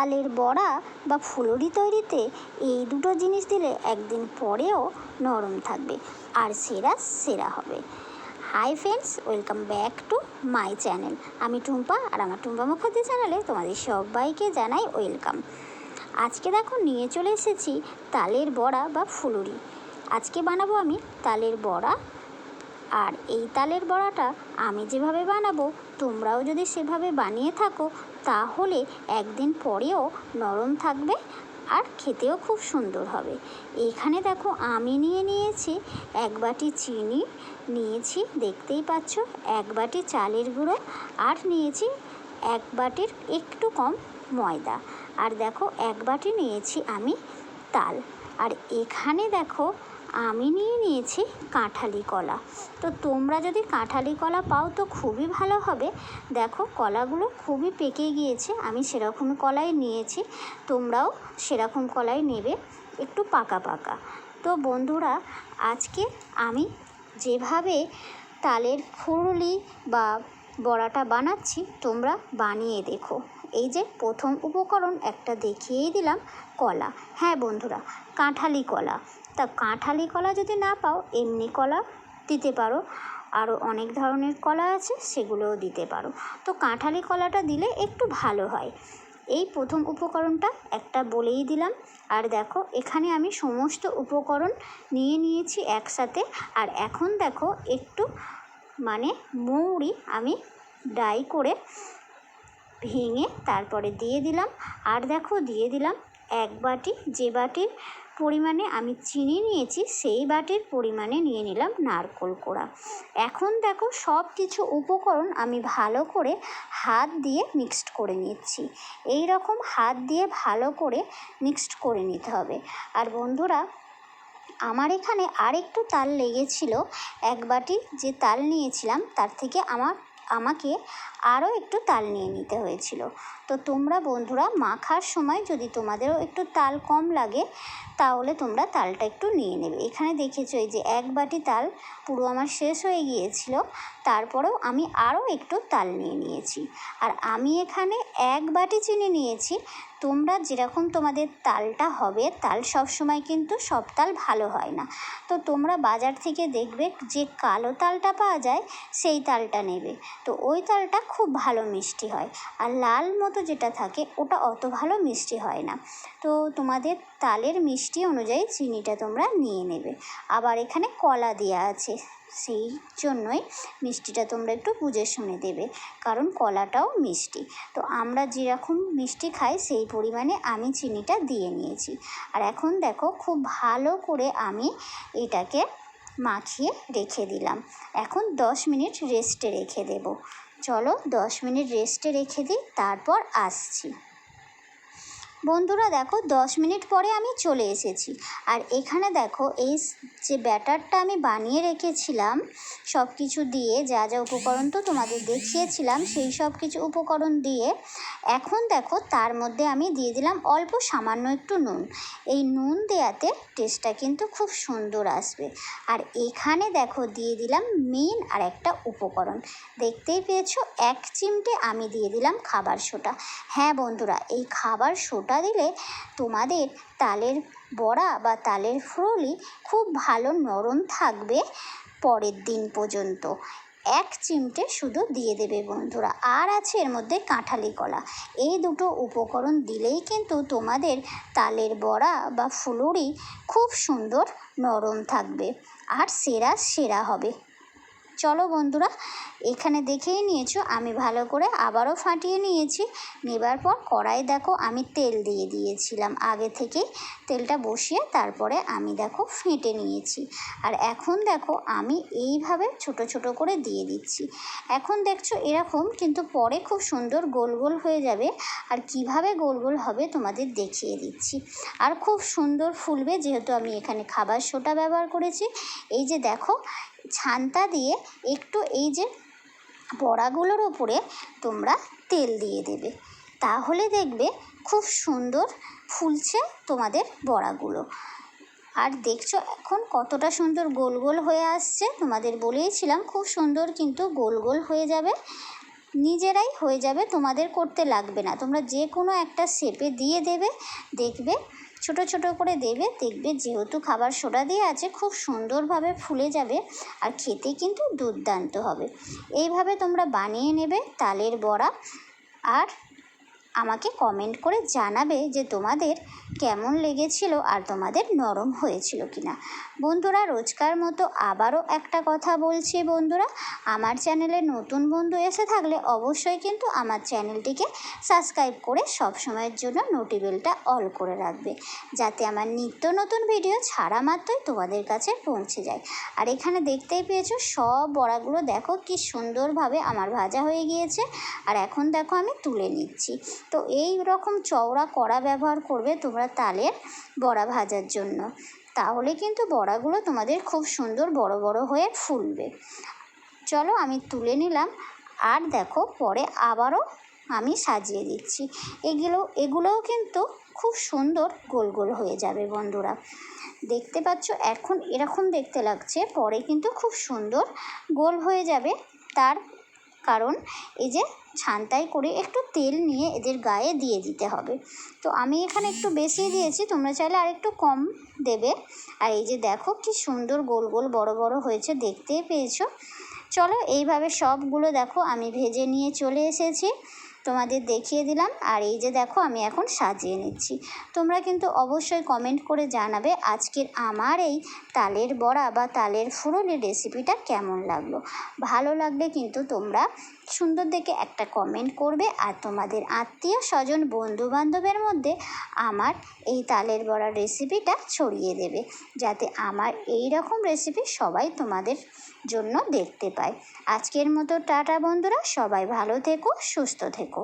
তালের বড়া বা ফুলুরি তৈরিতে এই দুটো জিনিস দিলে একদিন পরেও নরম থাকবে আর সেরা সেরা হবে। Hi friends welcome back to my channel আমি টুম্পা আর আমার টুম্পা মুখার্জি চ্যানেলে তোমাদের সবাইকে জানাই ওয়েলকাম আজকে দেখো নিয়ে চলে এসেছি তালের বড়া বা ফুলুরি। আজকে বানাবো আমি তালের বড়া। আর এই তালের বড়াটা আমি যেভাবে বানাবো তোমরাও যদি সেভাবে বানিয়ে থাকো, তাহলে একদিন পরেও নরম থাকবে আর খেতেও খুব সুন্দর হবে। এখানে দেখো আমি নিয়ে নিয়েছি এক বাটি চিনি, নিয়েছি দেখতেই পাচ্ছ এক বাটি চালের গুঁড়ো আর নিয়েছি এক বাটির একটু কম ময়দা। আর দেখো এক বাটি নিয়েছি আমি তাল। আর এখানে দেখো আমি নিয়ে নিয়েছি কাঁঠালি কলা। তো তোমরা যদি কাঁঠালি কলা পাও তো খুবই ভালো হবে। দেখো, কলাগুলো খুবই পেকে গিয়েছে। আমি সেরকম কলাই নিয়েছি, তোমরাও সেরকম কলাই নেবে, একটু পাকা পাকা। তো বন্ধুরা, আজকে আমি যেভাবে তালের ফুরুলি বা বড়াটা বানাচ্ছি, তোমরা বানিয়ে দেখো। এই যে প্রথম উপকরণ একটা দেখিয়েই দিলাম, কলা। হ্যাঁ বন্ধুরা, কাঁঠালি কলা। তা কাঁঠালি কলা যদি না পাও, এমনি কলা দিতে পারো। আরও অনেক ধরনের কলা আছে, সেগুলোও দিতে পারো। তো কাঁঠালি কলাটা দিলে একটু ভালো হয়। এই প্রথম উপকরণটা একটা বলেই দিলাম। আর দেখো, এখানে আমি সমস্ত উপকরণ নিয়ে নিয়েছি একসাথে। আর এখন দেখো, একটু মানে মৌরি আমি ডাই করে ভেঙে তারপরে দিয়ে দিলাম। আর দেখো, দিয়ে দিলাম এক বাটি। যে বাটির পরিমাণে আমি চিনি নিয়েছি, সেই বাটির পরিমাণে নিয়ে নিলাম নারকোল কোড়া। এখন দেখো, সব কিছু উপকরণ আমি ভালো করে হাত দিয়ে মিক্সড করে নিচ্ছি। এই রকম হাত দিয়ে ভালো করে মিক্সড করে নিতে হবে। আর বন্ধুরা, আমার এখানে আর একটু তাল লেগেছিল। এক বাটি যে তাল নিয়েছিলাম, তার থেকে আমার, আমাকে আরও একটু তাল নিয়ে নিতে হয়েছিল। তো তোমরা বন্ধুরা, মাখার সময় যদি তোমাদেরও একটু তাল কম লাগে, তাহলে তোমরা তালটা একটু নিয়ে নেবে। এখানে দেখেছ এই যে এক বাটি তাল পুরো আমার শেষ হয়ে গিয়েছিল, তারপরেও আমি আরও একটু তাল নিয়ে নিয়েছি। আর আমি এখানে এক বাটি চিনি নিয়েছি তোমরা যেরকম তোমাদের তালটা হবে, তাল সব সময় কিন্তু সব তাল ভালো হয় না। তো তোমরা বাজার থেকে দেখবে যে কালো তালটা পাওয়া যায়, সেই তালটা নেবে। তো ওই তালটা খুব ভালো মিষ্টি হয়। আর লাল মতো যেটা থাকে, ওটা অত ভালো মিষ্টি হয় না। তো তোমাদের তালের মিষ্টি অনুযায়ী চিনিটা তোমরা নিয়ে নেবে। আবার এখানে কলা দেওয়া আছে। সেই জন্যই মিষ্টিটা তোমরা একটু বুঝে শুনে দেবে, কারণ কলাটাও মিষ্টি। তো আমরা যেরকম মিষ্টি খাই, সেই পরিমাণে আমি চিনিটা দিয়ে নিয়েছি। আর এখন দেখো, খুব ভালো করে আমি এটাকে মাখিয়ে রেখে দিলাম। এখন দশ মিনিট রেস্টে রেখে দেব। চলো দশ মিনিট রেস্টে রেখে দিই, তারপর আসছি। বন্ধুরা দেখো, দশ মিনিট পরে আমি চলে এসেছি। আর এখানে দেখো, এই যে ব্যাটারটা আমি বানিয়ে রেখেছিলাম সব কিছু দিয়ে যা যা উপকরণ তো তোমাদের দেখিয়েছিলাম, সেই সব কিছু উপকরণ দিয়ে, এখন দেখো, তার মধ্যে আমি দিয়ে দিলাম অল্প সামান্য একটু নুন। এই নুন দেওয়াতে টেস্টটা কিন্তু খুব সুন্দর আসবে। আর এখানে দেখো, দিয়ে দিলাম মেন আর একটা উপকরণ। দেখতেই পেয়েছ, এক চিমটে আমি দিয়ে দিলাম খাবার সোটা। হ্যাঁ বন্ধুরা, এই খাবার সোটা দিলে তোমাদের তালের বড়া বা তালের ফুরুলি খুব ভালো নরম থাকবে পরের দিন পর্যন্ত। এক চিমটে শুধু দিয়ে দেবে বন্ধুরা। আর আছে এর মধ্যে কাঁঠালি কলা। এই দুটো উপকরণ দিলেই কিন্তু তোমাদের তালের বড়া বা ফুলুরি খুব সুন্দর নরম থাকবে। আর সেরা সেরা হবে। চলো বন্ধুরা, এখানে দেখেই নিয়েছো, আমি ভালো করে আবারও ফাটিয়ে নিয়েছি। নেবার পর কড়াই দেখো, আমি তেল দিয়ে দিয়েছিলাম আগে থেকেই। তেলটা বসিয়ে তারপরে আমি দেখো ফেটে নিয়েছি। আর এখন দেখো, আমি এইভাবে ছোট ছোট করে দিয়ে দিচ্ছি। এখন দেখছ এরকম, কিন্তু পরে খুব সুন্দর গোল গোল হয়ে যাবে। আর কীভাবে গোল গোল হবে তোমাদের দেখিয়ে দিচ্ছি। আর খুব সুন্দর ফুলবে, যেহেতু আমি এখানে খাবার সোটা ব্যবহার করেছি। এই যে দেখো ছানটা দিয়ে একটু এই যে বড়াগুলোর ওপরে তোমরা তেল দিয়ে দেবে। তাহলে দেখবে খুব সুন্দর ফুলছে তোমাদের বড়াগুলো। আর দেখছ এখন কতটা সুন্দর গোল গোল হয়ে আসছে। তোমাদের বলেইছিলাম খুব সুন্দর কিন্তু গোল গোল হয়ে যাবে। নিজেরাই হয়ে যাবে, তোমাদের করতে লাগবে না। তোমরা যে কোনো একটা শেপে দিয়ে দেবে, দেখবে, ছোট ছোট করে দেবে, দেখবে যেহেতু খাবার সোডা দিয়ে আছে, খুব সুন্দরভাবে ফুলে যাবে আর খেতে কিন্তু দুর্দান্ত হবে। এইভাবে তোমরা বানিয়ে নেবে, তালের বড়া আর আমাকে কমেন্ট করে জানাবে যে তোমাদের কেমন লেগেছিল আর তোমাদের নরম হয়েছিল কিনা। বন্ধুরা, রোজকার মতো আবারও একটা কথা বলছি বন্ধুরা, আমার চ্যানেলে নতুন বন্ধু এসে থাকলে অবশ্যই কিন্তু আমার চ্যানেলটিকে সাবস্ক্রাইব করে সব সময়ের জন্য নোটিবেলটা অল করে রাখবে, যাতে আমার নিত্য নতুন ভিডিও ছাড়া মাত্রই তোমাদের কাছে পৌঁছে যায়। আর এখানে দেখতেই পেয়েছ, সব বড়াগুলো দেখো কি সুন্দরভাবে আমার ভাজা হয়ে গিয়েছে, আর এখন দেখো আমি তুলে নিচ্ছি। তো এই রকম চওড়া কড়া ব্যবহার করবে তোমরা তালের বড়া ভাজার জন্য। তাহলে কিন্তু বড়াগুলো তোমাদের খুব সুন্দর বড় বড় হয়ে ফুলবে। চলো আমি তুলে নিলাম। আর দেখো, পরে আবারও আমি সাজিয়ে দিচ্ছি। এগুলো, এগুলোও কিন্তু খুব সুন্দর গোল গোল হয়ে যাবে বন্ধুরা। দেখতে পাচ্ছ, এখন এরকম দেখতে লাগছে, পরে কিন্তু খুব সুন্দর গোল হয়ে যাবে তার কারণ এই যে ছান্তাই করে একটু তেল নিয়ে এদের গায়ে দিয়ে দিতে হবে। তো আমি এখানে একটু বেশি দিয়েছি, তোমরা চাইলে আর একটু কম দেবে। আর এই যে দেখো কি সুন্দর গোল গোল বড় বড় হয়েছে দেখতে পেয়েছ। চলো এইভাবে সবগুলো দেখো, আমি ভেজে নিয়ে চলে এসেছি। তোমাদের দেখিয়ে দিলাম আর এই যে দেখো আমি এখন সাজিয়ে নিচ্ছি। তোমরা কিন্তু অবশ্যই কমেন্ট করে জানাবে আজকের আমার এই তালের বড়া বা তালের ফুরনের রেসিপিটা কেমন লাগল। ভালো লাগলে কিন্তু তোমরা সুন্দর দেখে একটা কমেন্ট করবে আর তোমাদের আত্মীয় স্বজন বন্ধু বান্ধবের মধ্যে আমার এই তালের বড়ার রেসিপিটা ছড়িয়ে দেবে, যাতে আমার এই রকম রেসিপি সবাই তোমাদের জন্য দেখতে পায়। আজকের মতো টাটা বন্ধুরা, সবাই ভালো থেকো, সুস্থ থেকো।